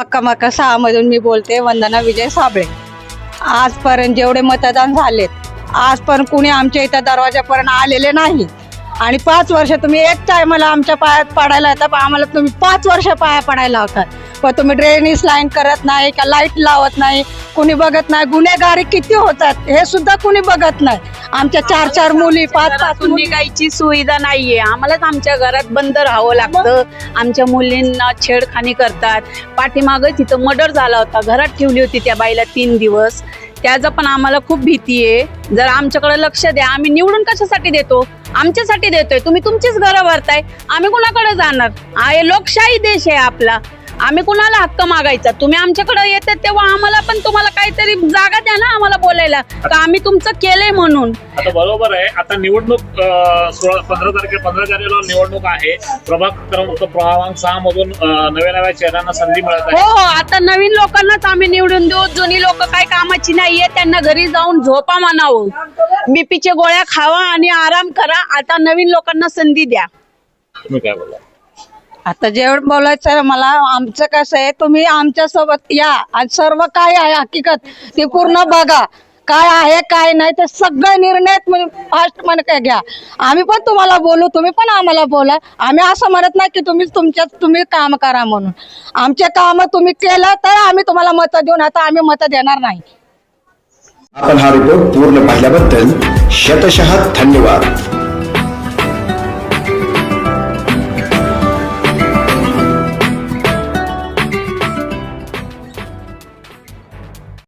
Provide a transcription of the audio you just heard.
मक्का मक्का सहा मधून मी बोलते वंदना विजय साबळे. आजपर्यंत जेवढे मतदान झालेत आजपर्यंत कुणी आमच्या इथं दरवाजापर्यंत आलेले नाही. आणि पाच वर्ष तुम्ही एक टायमाला आमच्या पायात पडायला येतात पण आम्हाला तुम्ही पाच वर्ष पाया पडायला लावतात. पण तुम्ही ड्रेनेज लाईन करत नाही का लाइट लावत नाही कुणी बघत नाही गुन्हेगारी किती होतात हे सुद्धा कुणी बघत नाही. आमच्या चार चार मुली पाच पाच मुली. निघायची सुविधा नाहीये. आम्हालाच आमच्या घरात बंद राहावं लागतं. आमच्या मुलींना छेडखानी करतात. पाठीमागं तिथं मर्डर झाला होता. घरात ठेवली होती त्या बाईला तीन दिवस. त्याचं पण आम्हाला खूप भीती आहे. जर आमच्याकडे लक्ष द्या आम्ही निवडून कशासाठी देतो? आमच्यासाठी देतोय. तुम्ही तुमचीच घरं भरताय. आम्ही कुणाकडे जाणार? लोकशाही देश आहे आपला. आम्ही कुणाला हक्क मागायचा? तुम्ही आमच्याकडे येतात तेव्हा आम्हाला पण तुम्हाला काहीतरी जागा द्या ना आम्हाला बोलायला. का आम्ही तुमचं केलंय म्हणून. आता बरोबर आहे. आता निवडणूक सोळा पंधरा तारखे पंधरा तारखेला निवडणूक आहे. प्रभाग क्रमांक क्रमांक सहा मधून नव्या नव्या चेहऱ्यांना संधी मिळत हो आहे. हो आता नवीन लोकांनाच आम्ही निवडून देऊ. जुनी लोक काही कामाची नाहीये. त्यांना घरी जाऊन झोपा म्हणावं. बीपीच्या गोळ्या खावा आणि आराम करा. आता नवीन लोकांना संधी द्या. तुम्ही काय बोला आता जेवढं बोलायचं आहे मला आमचं कसं आहे तुम्ही आमच्यासोबत या. आणि सर्व काय आहे हकीकत ते पूर्ण बघा. काय आहे काय नाही ते सगळे निर्णय फास्ट म्हण काय घ्या. आम्ही पण तुम्हाला बोलू तुम्ही पण आम्हाला बोला. आम्ही असं म्हणत नाही की तुम्ही तुमच्या तुम्ही काम करा म्हणून. आमचे काम तुम्ही केलं तर आम्ही तुम्हाला मतं देऊन आता आम्ही मतं देणार नाही. आपण हा रिपोर्ट पूर्ण पाहिल्याबद्दल शतशः धन्यवाद.